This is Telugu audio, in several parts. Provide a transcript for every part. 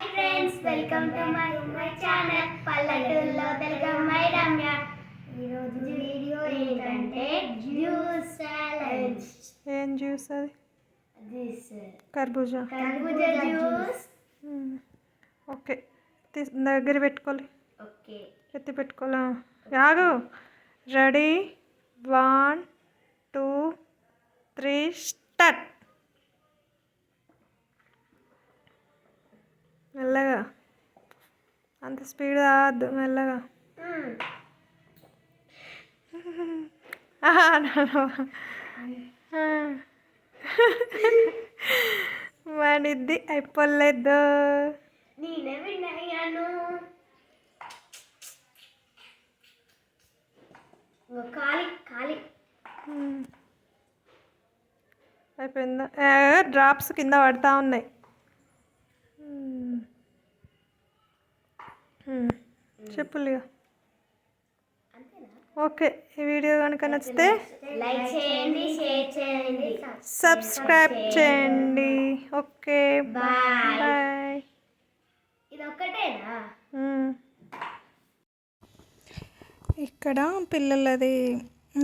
Friends welcome to my my channel పల్లెటూరులో తెలుగమ్మాయి రమ్య ఈరోజు వీడియో ఏంటంటే జ్యూస్ ఏం జ్యూస్ అది? దిస్ కర్బూజా. కర్బూజా జ్యూస్. ఓకే. తీస్ దగ్గర పెట్టుకోవాలి ఓకే. ఎత్తి పెట్టుకోవాలా యాగు రెడీ వన్ టూ త్రీ మెల్లగా. అంత స్పీడ్ రావద్దు మెల్లగా. వాడిద్ది అయిపోలేదు. నేనే విన్నాను ఖాళీ ఖాళీ మ్మ్. అయిపోయిందా? డ్రాప్స్ కింద పడతా ఉన్నాయి. అంతేనా ఓకే ఈ వీడియో కనుక నచ్చితే లైక్ చేయండి షేర్ చేయండి సబ్స్క్రైబ్ చేయండి. Okay bye. ఇది ఒక్కటేనా. ఇక్కడ పిల్లలది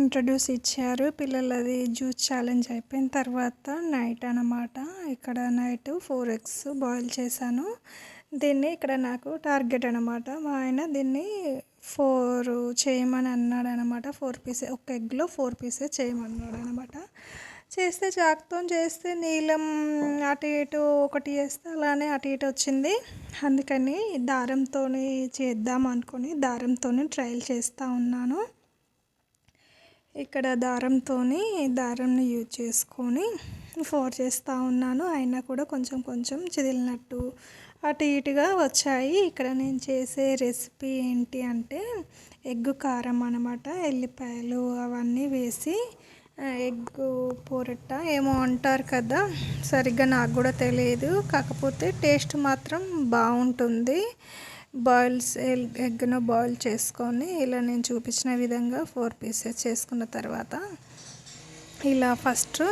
ఇంట్రడ్యూస్ ఇచ్చారు. పిల్లలది జ్యూస్ ఛాలెంజ్ అయిపోయిన తర్వాత నైట్ అన్నమాట. ఇక్కడ నైట్ ఫోర్ ఎగ్స్ బాయిల్ చేశాను. దీన్ని ఇక్కడ నాకు టార్గెట్ అనమాట మా ఆయన దీన్ని ఫోర్ చేయమని అన్నాడు అనమాట ఫోర్ పీసెస్ ఒక ఎగ్లో ఫోర్ పీసెస్ చేయమన్నాడు అనమాట చేస్తే చాకుతో చేస్తే నీలం అటు ఇటు ఒకటి చేస్తే అలానే అటు ఇటు వచ్చింది. అందుకని దారంతో చేద్దాం అనుకుని దారంతో ట్రయల్ చేస్తూ ఉన్నాను. ఇక్కడ దారంతో దారంని యూజ్ చేసుకొని ఫోర్ చేస్తూ ఉన్నాను. అయినా కూడా కొంచెం కొంచెం చిదిలినట్టు అటు ఇటుగా వచ్చాయి. ఇక్కడ నేను చేసే రెసిపీ ఏంటి అంటే ఎగ్ కారం అనమాట ఎల్లిపాయలు అవన్నీ వేసి ఎగ్ పొరట్ట ఏమో అంటారు కదా సరిగ్గా నాకు కూడా తెలియదు. కాకపోతే టేస్ట్ మాత్రం బాగుంటుంది. బాయిల్స్ ఎగ్ను బాయిల్ చేసుకొని ఇలా నేను చూపించిన విధంగా ఫోర్ పీసెస్ చేసుకున్న తర్వాత ఇలా ఫస్ట్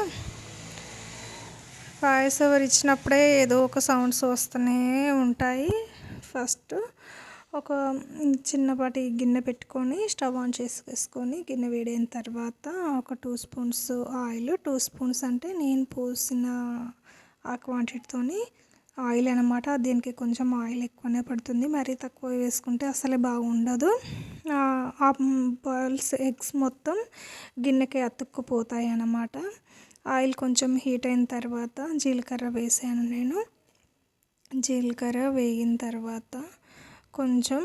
వాయిస్ ఓవర్ ఇచ్చినప్పుడే ఏదో ఒక సౌండ్స్ వస్తూనే ఉంటాయి. ఫస్ట్ ఒక చిన్నపాటి గిన్నె పెట్టుకొని స్టవ్ ఆన్ చేసుకొని గిన్నె వేడైన తర్వాత ఒక two spoons oil two spoons అంటే నేను పోసిన ఆ క్వాంటిటీతోని ఆయిల్ అనమాట దీనికి కొంచెం ఆయిల్ ఎక్కువనే పడుతుంది. మరీ తక్కువ వేసుకుంటే అసలే బాగుండదు. ఆ బాయిల్స్ ఎగ్స్ మొత్తం గిన్నెకి అతుక్కుపోతాయి అన్నమాట. ఆయిల్ కొంచెం హీట్ అయిన తర్వాత జీలకర్ర వేసాను నేను. జీలకర్ర వేగిన తర్వాత కొంచెం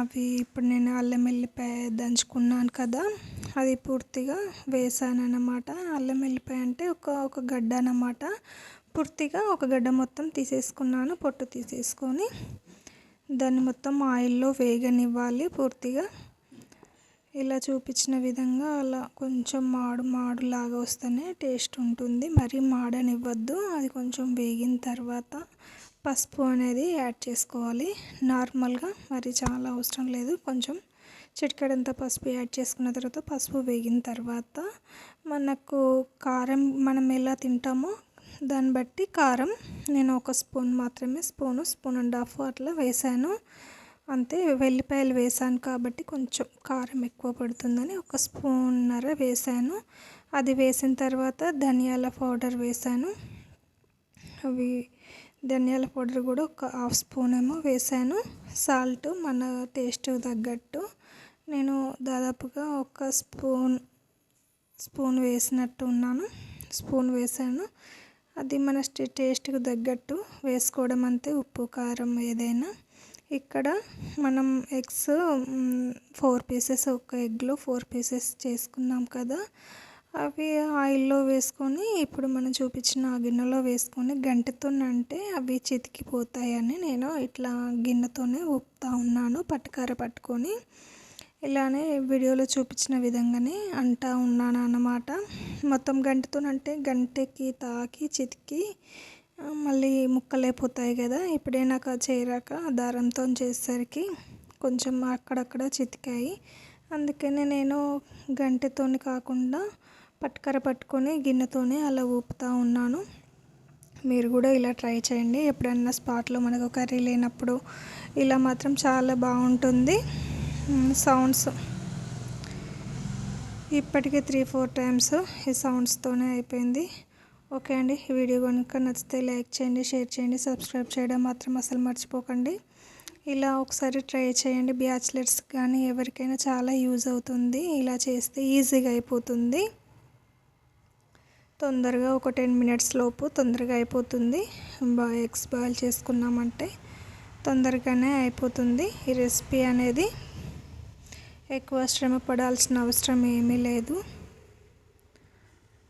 అవి ఇప్పుడు నేను అల్లం వెల్లిపాయ దంచుకున్నాను కదా అది పూర్తిగా వేసాను అన్నమాట అల్లం వెల్లిపాయ అంటే ఒక ఒక గడ్డ అన్నమాట. పూర్తిగా ఒక గడ్డ మొత్తం తీసేసుకున్నాను పొట్టు తీసేసుకొని దాన్ని మొత్తం ఆయిల్లో వేగనివ్వాలి పూర్తిగా. ఇలా చూపించిన విధంగా అలా కొంచెం మాడు మాడు లాగా వస్తేనే టేస్ట్ ఉంటుంది. మరీ మాడనివ్వద్దు. అది కొంచెం వేగిన తర్వాత పసుపు అనేది యాడ్ చేసుకోవాలి. నార్మల్గా మరి చాలా అవసరం లేదు. కొంచెం చిటికడంత పసుపు యాడ్ చేసుకున్న తర్వాత పసుపు వేగిన తర్వాత మనకు కారం మనం ఎలా తింటామో దాన్ని బట్టి కారం నేను ఒక స్పూన్ మాత్రమే స్పూను స్పూన్ అండ్ హాఫ్ అట్లా వేసాను. అంతే వెల్లిపాయలు వేసాను కాబట్టి కొంచెం కారం ఎక్కువ పడుతుందని ఒక స్పూన్నర వేసాను అది వేసిన తర్వాత ధనియాల పౌడర్ వేసాను అవి ధనియాల పౌడర్ కూడా ఒక హాఫ్ స్పూన్ ఏమో వేసాను సాల్ట్ మన టేస్ట్ తగ్గట్టు. నేను దాదాపుగా ఒక స్పూన్ స్పూన్ వేసినట్టు ఉన్నాను. స్పూన్ వేసాను అది మన స్టే- టేస్ట్కి తగ్గట్టు వేసుకోవడం అంతే. ఉప్పు కారం ఏదైనా ఇక్కడ మనం ఎగ్స్ ఫోర్ పీసెస్ ఒక ఎగ్లో ఫోర్ పీసెస్ చేసుకున్నాం కదా. అవి ఆయిల్లో వేసుకొని ఇప్పుడు మనం చూపించిన ఆ గిన్నెలో వేసుకొని గంటతో అంటే అవి చితికిపోతాయని నేను ఇట్లా గిన్నెతోనే ఊపుతా ఉన్నాను పట్టుకార పట్టుకొని. ఇలానే వీడియోలో చూపించిన విధంగానే అంటా ఉన్నాను అన్నమాట మొత్తం గంటతో అంటే గంటకి తాకి చితికి మళ్ళీ ముక్కలైపోతాయి కదా ఇప్పుడే నాకు చేయరాక దారంతో చేసేసరికి కొంచెం అక్కడక్కడ చితికాయి. అందుకనే నేను గంటెతోని కాకుండా పట్టుకర పట్టుకొని గిన్నెతోనే అలా ఊపుతూ ఉన్నాను. మీరు కూడా ఇలా ట్రై చేయండి. ఎప్పుడన్నా స్పాట్లో మనకు కర్రీ లేనప్పుడు ఇలా మాత్రం చాలా బాగుంటుంది. సౌండ్స్. ఇప్పటికే త్రీ ఫోర్ టైమ్స్ ఈ సౌండ్స్తోనే అయిపోయింది. ఓకే అండి. ఈ వీడియో కనుక నచ్చితే లైక్ చేయండి షేర్ చేయండి సబ్స్క్రైబ్ చేయడం మాత్రం అసలు మర్చిపోకండి. ఇలా ఒకసారి ట్రై చేయండి. బ్యాచిలర్స్ కానీ ఎవరికైనా చాలా యూజ్ అవుతుంది. ఇలా చేస్తే ఈజీగా అయిపోతుంది. తొందరగా ఒక టెన్ మినిట్స్ లోపు తొందరగా అయిపోతుంది. బా ఎగ్స్ బాయిల్ చేసుకున్నామంటే తొందరగానే అయిపోతుంది. ఈ రెసిపీ అనేది ఎక్కువ శ్రమ పడాల్సిన అవసరం ఏమీ లేదు.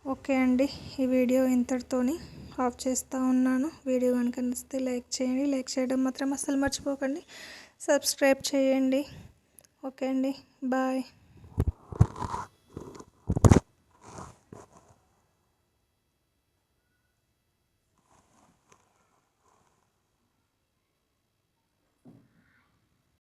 ఓకే అండి ఈ వీడియో ఇంతటితోని ఆఫ్ చేస్తూ ఉన్నాను. వీడియో కనుక నచ్చితే లైక్ చేయండి లైక్ చేయడం మాత్రం అస్సలు మర్చిపోకండి. సబ్స్క్రైబ్ చేయండి. ఓకే అండి బాయ్.